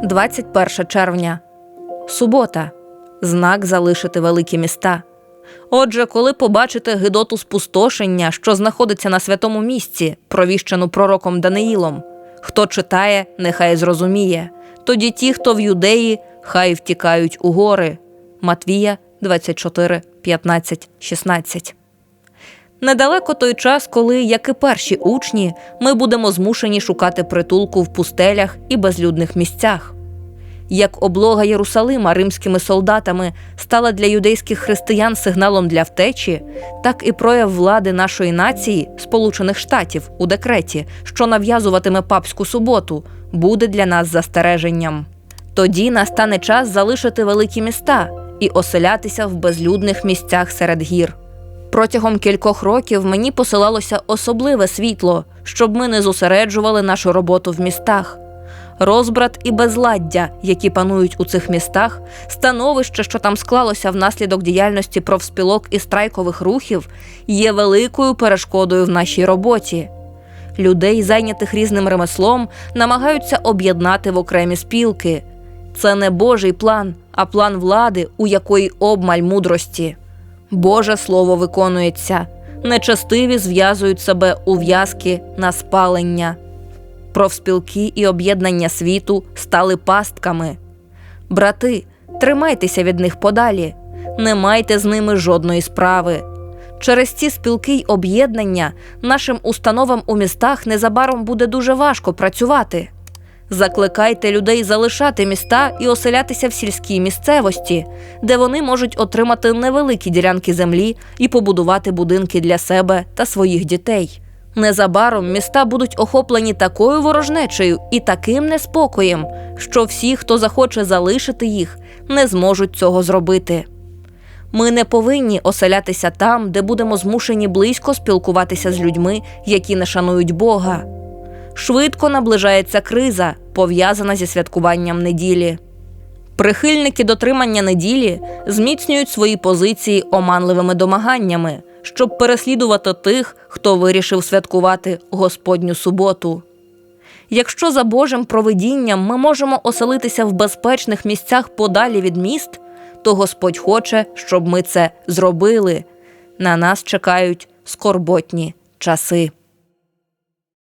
21 червня. Субота. Знак залишити великі міста. Отже, коли побачите гидоту спустошення, що знаходиться на святому місці, провіщену пророком Даниїлом, хто читає, нехай зрозуміє. Тоді ті, хто в юдеї, хай втікають у гори. Матвія 24, 15, 16. Недалеко той час, коли, як і перші учні, ми будемо змушені шукати притулку в пустелях і безлюдних місцях. Як облога Єрусалима римськими солдатами стала для юдейських християн сигналом для втечі, так і прояв влади нашої нації, Сполучених Штатів, у декреті, що нав'язуватиме папську суботу, буде для нас застереженням. Тоді настане час залишити великі міста і оселятися в безлюдних місцях серед гір. Протягом кількох років мені посилалося особливе світло, щоб ми не зосереджували нашу роботу в містах. Розбрат і безладдя, які панують у цих містах, становище, що там склалося внаслідок діяльності профспілок і страйкових рухів, є великою перешкодою в нашій роботі. Людей, зайнятих різним ремеслом, намагаються об'єднати в окремі спілки. Це не Божий план, а план влади, у якої обмаль мудрості. Боже слово виконується. Нечестиві зв'язують себе у в'язки на спалення. Профспілки і об'єднання світу стали пастками. Брати, тримайтеся від них подалі, не майте з ними жодної справи. Через ці спілки й об'єднання нашим установам у містах незабаром буде дуже важко працювати. Закликайте людей залишати міста і оселятися в сільській місцевості, де вони можуть отримати невеликі ділянки землі і побудувати будинки для себе та своїх дітей. Незабаром міста будуть охоплені такою ворожнечею і таким неспокоєм, що всі, хто захоче залишити їх, не зможуть цього зробити. Ми не повинні оселятися там, де будемо змушені близько спілкуватися з людьми, які не шанують Бога. Швидко наближається криза, пов'язана зі святкуванням неділі. Прихильники дотримання неділі зміцнюють свої позиції оманливими домаганнями, щоб переслідувати тих, хто вирішив святкувати Господню суботу. Якщо за Божим провидінням ми можемо оселитися в безпечних місцях подалі від міст, то Господь хоче, щоб ми це зробили. На нас чекають скорботні часи.